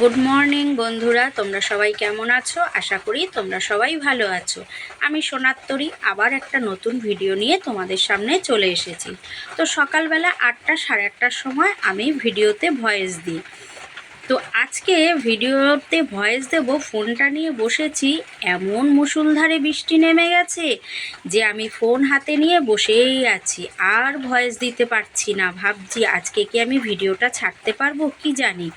Good morning বন্ধুরা। তোমরা সবাই কেমন আছো? আশা করি তোমরা সবাই ভালো আছো। আমি সোনাত্তরী, আবার একটা নতুন ভিডিও নিয়ে তোমাদের সামনে চলে এসেছি। তো সকালবেলা আটটা, সাড়ে আটটার সময় আমি ভিডিওতে ভয়েস দিই। তো আজকে ভিডিওতে ভয়েস দেব, ফোনটা নিয়ে বসেছি। এমন মুসুলধারে বৃষ্টি নেমে গেছে যে আমি ফোন হাতে নিয়ে বসেই আছি। আর ভয়েস দিতে পারছি না। ভাবছি আজকে কি আমি ভিডিওটা ছাড়তে পারব, কি জানি।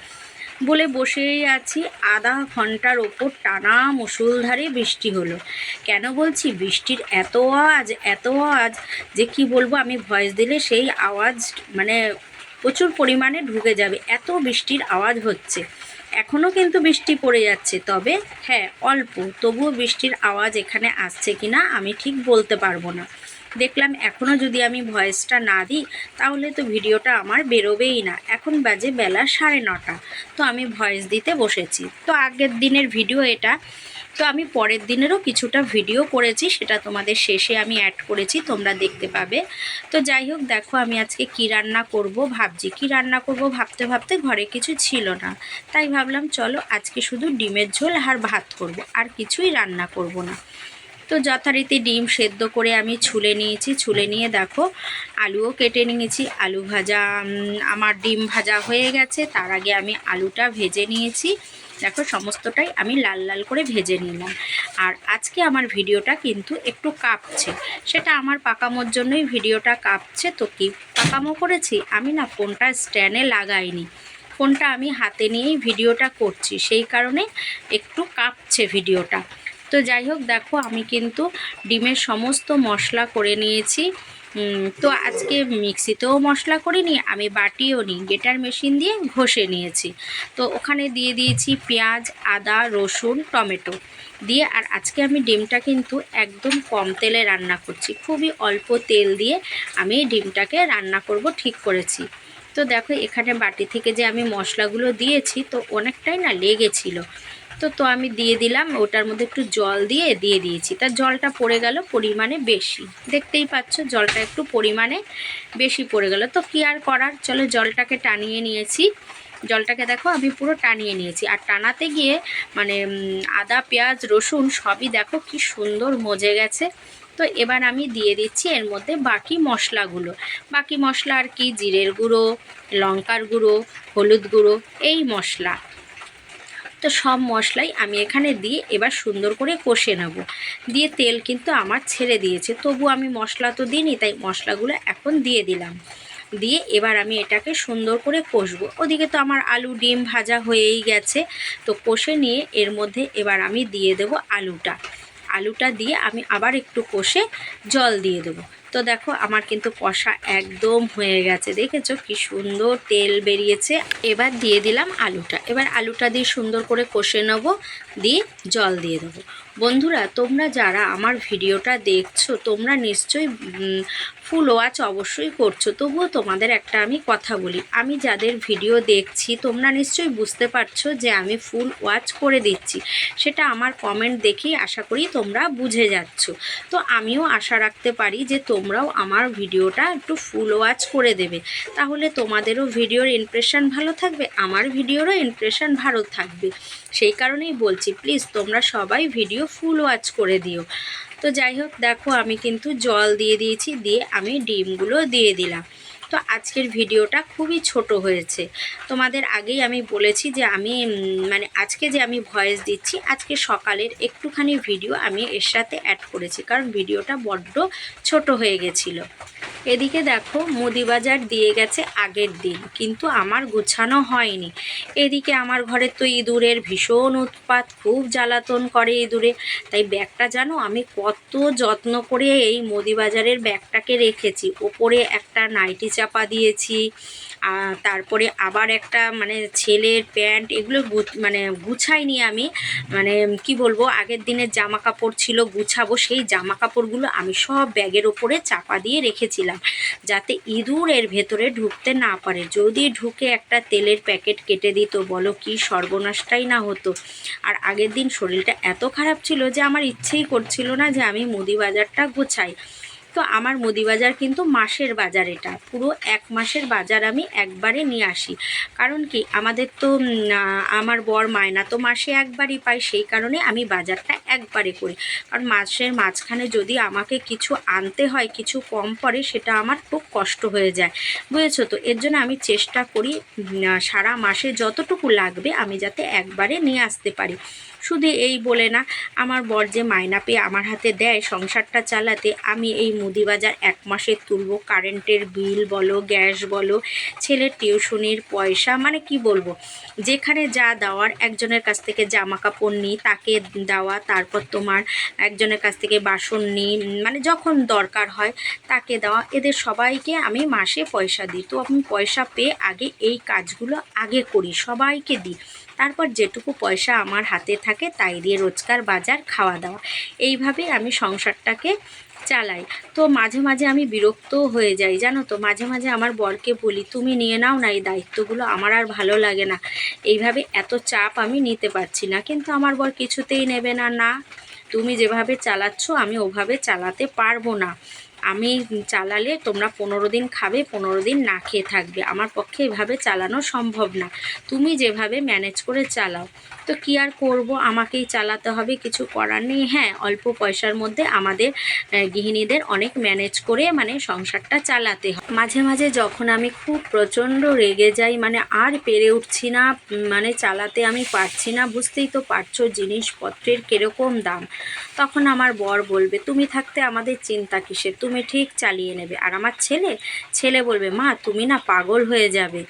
বলে বসেই আছি। আধা ঘণ্টার ওপর টানা মুসুলধারে বৃষ্টি হলো। কেন বলছি বৃষ্টির এত আওয়াজ এত আওয়াজ যে কি বলব, আমি ভয়েস দিলে সেই আওয়াজ মানে প্রচুর পরিমাণে ঢুকে যাবে। এত বৃষ্টির আওয়াজ হচ্ছে। এখনও কিন্তু বৃষ্টি পড়ে যাচ্ছে। তবে হ্যাঁ অল্প। তবুও বৃষ্টির আওয়াজ এখানে আসছে কি না আমি ঠিক বলতে পারব না। দেখলাম এখনও যদি আমি ভয়েসটা না দিই, তাহলে তো ভিডিওটা আমার বেরোবেই না। এখন বাজে বেলা সাড়ে নটা। তো আমি ভয়েস দিতে বসেছি। তো আগের দিনের ভিডিও এটা। তো আমি পরের দিনেরও কিছুটা ভিডিও করেছি, সেটা তোমাদের শেষে আমি অ্যাড করেছি, তোমরা দেখতে পাবে। তো যাই হোক, দেখো আমি আজকে কি রান্না করব, ভাবছি কি রান্না করব, ভাবতে ভাবতে ঘরে কিছু ছিল না। তাই ভাবলাম, চলো আজকে শুধু ডিমের ঝোল আর ভাত করব, আর কিছুই রান্না করব না। তো যথারীতি ডিম সেদ্ধ করে আমি ছুলে নিয়েছি। ছুলে নিয়ে দেখো, আলুও কেটে নিয়েছি। আলু ভাজা আমার ডিম ভাজা হয়ে গেছে। তার আগে আমি আলুটা ভেজে নিয়েছি। দেখো, সমস্তটাই আমি লাল লাল করে ভেজে নিলাম। আর আজকে আমার ভিডিওটা কিন্তু একটু কাঁপছে। সেটা আমার পাকামোর জন্যই ভিডিওটা কাঁপছে। তো কি পাকামো করেছি? আমি না ফোনটা স্ট্যান্ডে লাগাইনি। ফোনটা আমি হাতে নিয়েই ভিডিওটা করছি। সেই কারণে একটু কাঁপছে ভিডিওটা। তো যাই হোক, দেখো আমি কিন্তু ডিমের সমস্ত মশলা করে নিয়েছি। তো আজকে মিক্সিতেও মশলা করিনি, আমি বাটিও নিই গেটার মেশিন দিয়ে ঘষে নিয়েছি। তো ওখানে দিয়ে দিয়েছি পেঁয়াজ, আদা, রসুন, টমেটো দিয়ে, আর আজকে আমি ডিমটা কিন্তু একদম কম তেলে রান্না করছি। খুবই অল্প তেল দিয়ে আমি ডিমটাকে রান্না করব ঠিক করেছি। তো দেখো, এখানে বাটি থেকে যে আমি মশলাগুলো দিয়েছি, তো অনেকটাই না লেগেছিল। তো তো আমি দিয়ে দিলাম, ওটার মধ্যে একটু জল দিয়ে দিয়ে দিয়েছি। তার জলটা পড়ে গেল পরিমাণে বেশি। দেখতেই পাচ্ছ, জলটা একটু পরিমাণে বেশি পড়ে গেল। তো কি আর করার? চলো জলটাকে টানিয়ে নিয়েছি। জলটাকে দেখো, আমি পুরো টানিয়ে নিয়েছি। আর টানাতে গিয়ে মানে আদা, পেঁয়াজ, রসুন সবই দেখো কি সুন্দর মজে গেছে। তো এবার আমি দিয়ে দিচ্ছি এর মধ্যে বাকি মশলাগুলো। বাকি মশলা আর কি, জিরের গুঁড়ো, লঙ্কার গুঁড়ো, হলুদ গুঁড়ো, এই মশলা। তো সব মশলাই আমি এখানে দিয়ে এবার সুন্দর করে কষে নেব। দিয়ে তেল কিন্তু আমার ছেড়ে দিয়েছে, তবু আমি মশলা তো দিইনি, তাই মশলাগুলো এখন দিয়ে দিলাম। দিয়ে এবার আমি এটাকে সুন্দর করে কষবো। ওদিকে তো আমার আলু ডিম ভাজা হয়েই গেছে, তো কষে নিয়ে এর মধ্যে এবার আমি দিয়ে দেব আলুটা। আলুটা দিয়ে আমি আবার একটু কষে জল দিয়ে দেবো। তো দেখো, আমার কিন্তু কষা একদম হয়ে গেছে। দেখেছ কি সুন্দর তেল বেরিয়েছে। এবার দিয়ে দিলাম আলুটা। এবার আলুটা দিয়ে সুন্দর করে কষে নেব, দিয়ে জল দিয়ে দেবো। বন্ধুরা, তোমরা যারা আমার ভিডিওটা দেখছ, তোমরা নিশ্চয়ই ফুল ওয়াচ অবশ্যই করছ। তবুও তোমাদের একটা আমি কথা বলি। আমি যাদের ভিডিও দেখছি, তোমরা নিশ্চয়ই বুঝতে পারছ যে আমি ফুল ওয়াচ করে দিচ্ছি। সেটা আমার কমেন্ট দেখেই আশা করি তোমরা বুঝে যাচ্ছ। তো আমিও আশা রাখতে পারি যে তোমরাও আমার ভিডিওটা একটু ফুল ওয়াচ করে দেবে। তাহলে তোমাদেরও ভিডিওর ইমপ্রেশন ভালো থাকবে, আমার ভিডিওরও ইমপ্রেশন ভালো থাকবে। সেই কারণেই বলছি প্লিজ তোমরা সবাই ভিডিও ফুল ওয়াচ করে দিও। তো যাই হোক, দেখো আমি কিন্তু জল দিয়ে দিয়েছি, দিয়ে আমি ডিমগুলো দিয়ে দিলাম। তো আজকের ভিডিওটা খুবই ছোট হয়েছে। তোমাদের আগেই আমি বলেছি যে আমি মানে আজকে যে আমি ভয়েস দিচ্ছি, আজকে সকালের একটুখানি ভিডিও আমি এর সাথে অ্যাড করেছি, কারণ ভিডিওটা বড্ড ছোট হয়ে গেছিল। এদিকে দেখো, মুদিবাজার দিয়ে গেছে আগের দিন, কিন্তু আমার গোছানো হয়নি। এদিকে আমার ঘরে তো ইঁদুরের ভীষণ উৎপাত, খুব জ্বালাতন করে ইঁদুরে। তাই ব্যাগটা জানো, আমি কত যত্ন করে এই মুদিবাজারের ব্যাগটাকে রেখেছি। ওপরে একটা নাইটি চাপা দিয়েছি তারপরে আবার একটা মানে ছেলের প্যান্ট এগুলো মানে গুছাইনি আমি। মানে কি বলব, আগের দিনের জামা কাপড় ছিল, গুছাবো সেই জামা কাপড়গুলো আমি সব ব্যাগের ওপরে চাপা দিয়ে রেখেছিলাম, যাতে ইঁদুর এর ভেতরে ঢুকতে না পারে। যদি ঢুকে একটা তেলের প্যাকেট কেটে দিত, বলো কি সর্বনাশটাই না হতো। আর আগের দিন শরীরটা এত খারাপ ছিল যে আমার ইচ্ছেই করছিল না যে আমি মুদি বাজারটা গোছাই। তো আমার মুদি বাজার কিন্তু মাসের বাজার এটা। পুরো এক মাসের বাজার আমি একবারে নিয়ে আসি। কারণ কি? আমাদের তো আমার বর মায়না তো মাসে একবারই পাই সেই কারণে আমি বাজারটা একবারে করি। কারণ মাসের মাঝখানে যদি আমাকে কিছু আনতে হয়, কিছু কম পড়ে, সেটা আমার খুব কষ্ট হয়ে যায়। বুঝেছ তো? এর জন্য আমি চেষ্টা করি সারা মাসে যতটুকু লাগবে আমি যাতে একবারে নিয়ে আসতে পারি। শুধু এই বলে না, আমার বর যে মায়না পেয়ে আমার হাতে দেয় সংসারটা চালাতে, আমি এই মুদি বাজার এক মাসে তুলবো কারেন্টের বিল বলো, গ্যাস বলো, ছেলের টিউশনির পয়সা মানে কি বলব? যেখানে যা দেওয়ার একজনের কাছ থেকে জামা কাপড় নিই, তাকে দেওয়া, তারপর তোমার একজনের কাছ থেকে বাসন নিই মানে যখন দরকার হয় তাকে দেওয়া, এদের সবাইকে আমি মাসে পয়সা দিই। তো আমি পয়সা পেয়ে আগে এই কাজগুলো আগে করি, সবাইকে দিই। তারপর যেটুকু পয়সা আমার হাতে থাকে, তাই দিয়ে রোজকার বাজার খাওয়া দাওয়া এইভাবে আমি সংসারটাকে চালাই। তো মাঝে মাঝে আমি বিরক্তও হয়ে যাই, জানো তো? মাঝে মাঝে আমার বরকে বলি, তুমি নিয়ে নাও না এই দায়িত্বগুলো, আমার আর ভালো লাগে না। এইভাবে এত চাপ আমি নিতে পারছি না। কিন্তু আমার বর কিছুতেই নেবে না না, তুমি যেভাবে চালাচ্ছ, আমি ওভাবে চালাতে পারব না। আমি চালালে তোমরা পনেরো দিন খাবে, পনেরো দিন না খেয়ে থাকবে। আমার পক্ষে এভাবে চালানো সম্ভব না। তুমি যেভাবে ম্যানেজ করে চালাও। তো কী আর করব? আমাকেই চালাতে হবে, কিছু করার নেই। হ্যাঁ অল্প পয়সার মধ্যে আমাদের গৃহিণীদের অনেক ম্যানেজ করে মানে সংসারটা চালাতে হয়। মাঝে মাঝে যখন আমি খুব প্রচণ্ড রেগে যাই মানে আর পেরে উঠছি না মানে চালাতে আমি পারছি না, বুঝতেই তো পারছ জিনিসপত্রের কীরকম দাম। তখন আমার বর বলবে, তুমি থাকতে আমাদের চিন্তা কিসের? তুমি ঠিক চালিয়ে নেবে। আর আমার ছেলে? ছেলে বলবে মা তুমি না পাগল হয়ে যাবে।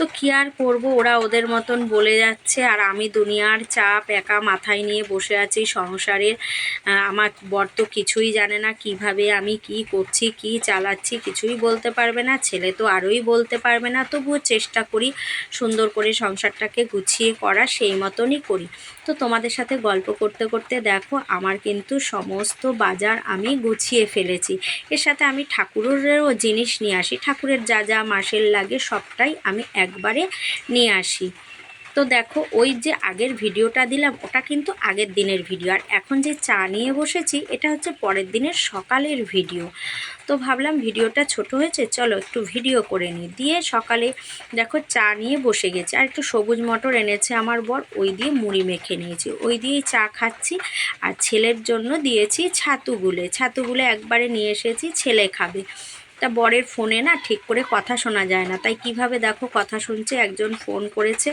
তো কী আর করব? ওরা ওদের মতন বলে যাচ্ছে। আর আমি দুনিয়ার চাপ একা মাথায় নিয়ে বসে আছি সংসারের। আমার বর তো কিছুই জানে না কীভাবে আমি কি করছি, কি চালাচ্ছি, কিছুই বলতে পারবে না। ছেলে তো আরোই বলতে পারবে না। তবুও চেষ্টা করি সুন্দর করে সংসারটাকে গুছিয়ে করা, সেই মতনই করি। তো তোমাদের সাথে গল্প করতে করতে দেখো, আমার কিন্তু সমস্ত বাজার আমি গুছিয়ে ফেলেছি। এর সাথে আমি ঠাকুরেরও জিনিস নিয়ে আসি। ঠাকুরের যা যা মাসের লাগে সবটাই আমি একবারে নিয়ে আসি। তো দেখো, ওই যে আগের ভিডিওটা দিলাম, ওটা কিন্তু আগের দিনের ভিডিও। আর এখন যে চা নিয়ে বসেছি, এটা হচ্ছে পরের দিনের সকালের ভিডিও। তো ভাবলাম ভিডিওটা ছোট হয়েছে, চলো একটু ভিডিও করে নিই। দিয়ে সকালে দেখো চা নিয়ে বসে গেছি। আর একটু সবুজ মটর এনেছে আমার বর, ওই দিয়ে মুড়ি মেখে নিয়েছি। ওই দিয়েই চা খাচ্ছি, আর ছেলের জন্য দিয়েছি ছাতুগুলে। ছাতুগুলে একবারে নিয়ে এসেছি, ছেলে খাবে। তা বরের ফোনে না ঠিক করে কথা শোনা যায় না। তাই কীভাবে দেখো কথা শুনছে, একজন ফোন করেছে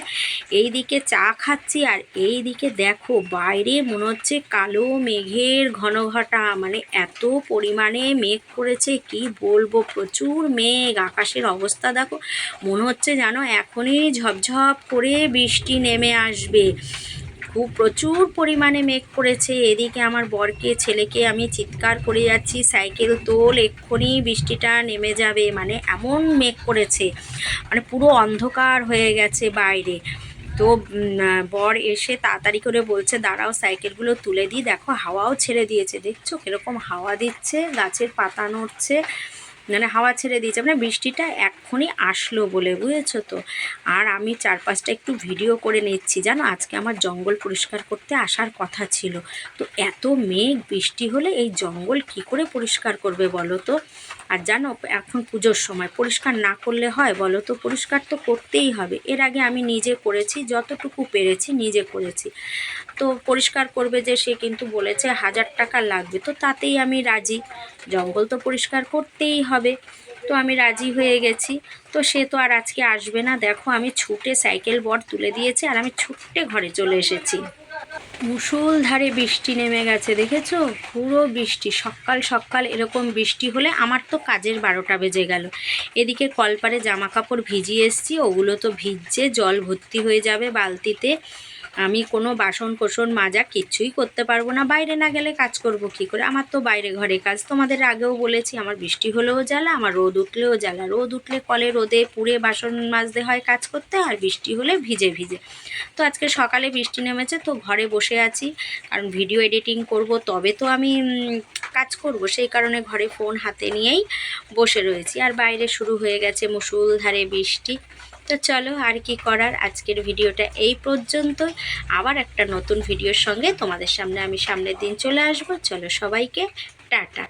এই দিকে চা খাচ্ছি আর এই দিকে দেখো বাইরে মনে হচ্ছে কালো মেঘের ঘন ঘটা মানে এত পরিমাণে মেঘ করেছে, কি বলব? প্রচুর মেঘ, আকাশের অবস্থা দেখো। মনে হচ্ছে জানো এখনই ঝপঝপ করে বৃষ্টি নেমে আসবে। খুব প্রচুর পরিমাণে মেঘ করেছে। এদিকে আমার বরকে, ছেলেকে আমি চিৎকার করে যাচ্ছি, সাইকেল তোল, এক্ষুনি বৃষ্টিটা নেমে যাবে। মানে এমন মেঘ করেছে। মানে পুরো অন্ধকার হয়ে গেছে বাইরে। তো বর এসে তাড়াতাড়ি করে বলছে, দাঁড়াও, সাইকেলগুলো তুলে দিই। দেখো, হাওয়াও ছেড়ে দিয়েছে। দেখছ, কীরকম হাওয়া দিচ্ছে, গাছের পাতা নড়ছে। মানে হাওয়া ছেড়ে দিয়েছে। মানে বৃষ্টিটা এক্ষুনি আসলো বলে, বুঝেছ তো? আর আমি চারপাশটা একটু ভিডিও করে নিচ্ছি। জানো, আজকে আমার জঙ্গল পরিষ্কার করতে আসার কথা ছিল। তো এত মেঘ, বৃষ্টি হলে এই জঙ্গল কি করে পরিষ্কার করবে বলো তো? আর জানো, এখন পুজোর সময় পরিষ্কার না করলে হয় বলো তো? পরিষ্কার তো করতেই হবে। এর আগে আমি নিজে করেছি, যতটুকু পেরেছি নিজে করেছি। তো পরিষ্কার করবে যে সে কিন্তু বলেছে হাজার টাকা লাগবে। তো তাতেই আমি রাজি। জঙ্গল তো পরিষ্কার করতেই হবে। তো আমি রাজি হয়ে গেছি। তো সে তো আর আজকে আসবে না। দেখো আমি ছুটে সাইকেল বর তুলে দিয়েছি আর আমি ছুটে ঘরে চলে এসেছি। মুষলধারে বৃষ্টি নেমে গেছে, দেখেছ? পুরো বৃষ্টি। সকাল সকাল এরকম বৃষ্টি হলে আমার তো কাজের বারোটা বেজে গেল। এদিকে কলপারে জামা কাপড় ভিজিয়ে এসছি। ওগুলো তো ভিজছে, জল ভর্তি হয়ে যাবে বালতিতে। আমি কোনো বাসন কোসন মাজা কিচ্ছুই করতে পারব না। বাইরে না গেলে কাজ করব কি করে? আমার তো বাইরে ঘরে কাজ। তোমাদের আগেও বলেছি, আমার বৃষ্টি হলেও জ্বালা, আমার রোদ উঠলেও জ্বালা। রোদ উঠলে কলে রোদে পুড়ে বাসন মাজতে হয় কাজ করতে, আর বৃষ্টি হলে ভিজে ভিজে। তো আজকে সকালে বৃষ্টি নেমেছে, তো ঘরে বসে আছি। কারণ ভিডিও এডিটিং করব, তবে তো আমি কাজ করব। সেই কারণে ঘরে ফোন হাতে নিয়েই বসে রয়েছি। আর বাইরে শুরু হয়ে গেছে মুসুলধারে বৃষ্টি। তো চলো আর কি করার আজকের ভিডিওটা এই পর্যন্ত। আবার একটা নতুন ভিডিওর সঙ্গে তোমাদের সামনে আমি সামনের দিন চলে আসব। চলো সবাইকে, টাটা।